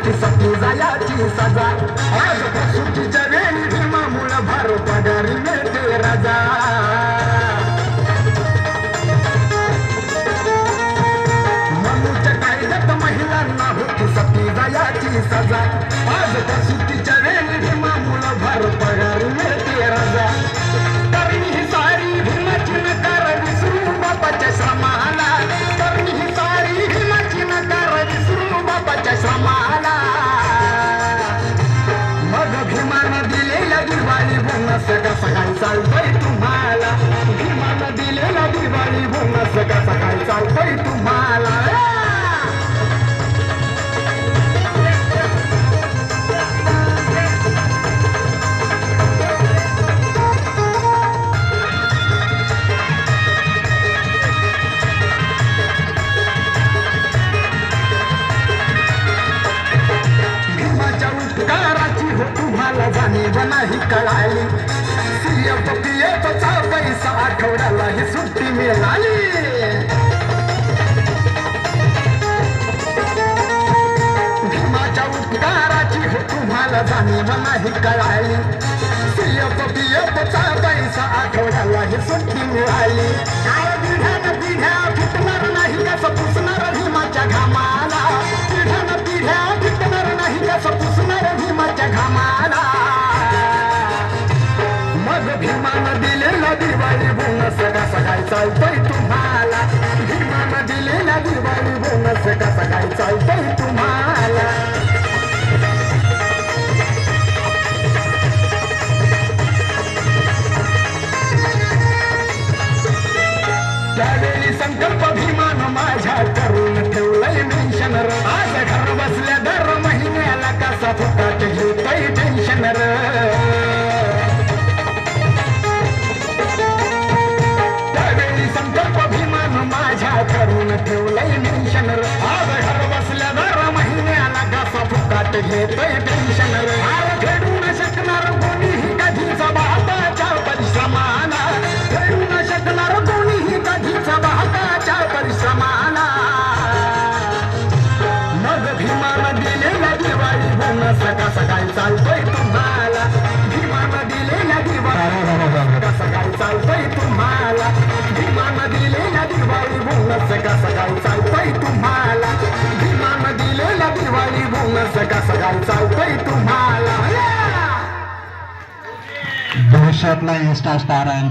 मराठी साठी जायाची सजा. आज सुट्टीच्या वेळी भीमा मुळ भारो पगारी मिळते राजा. मनुच्या कायद्यात महिलांना होती सती जायाची सजा. सकाळी चालतोय हो तुम्हाला भीमाला दिलेला दिवाळी भूमा सकाळ सकाळी चालतोय तुम्हाला नाही कळाली. आठवड्याला ही सुट्टी मिळाली. माझ्या उपकाराची हे तुम्हाला जाणीव नाही कळाली. पीएफचा पैसा आठवड्याला ही सुट्टी मिळाली. चालतोय तुम्हाला. भीमानं दिलेला दिवाळी बोनस कसा काय चालतोय तुम्हाला. त्यावेळी संकल्प షర్ట్లో ఏ స్టార్ స్టార్ ఆయన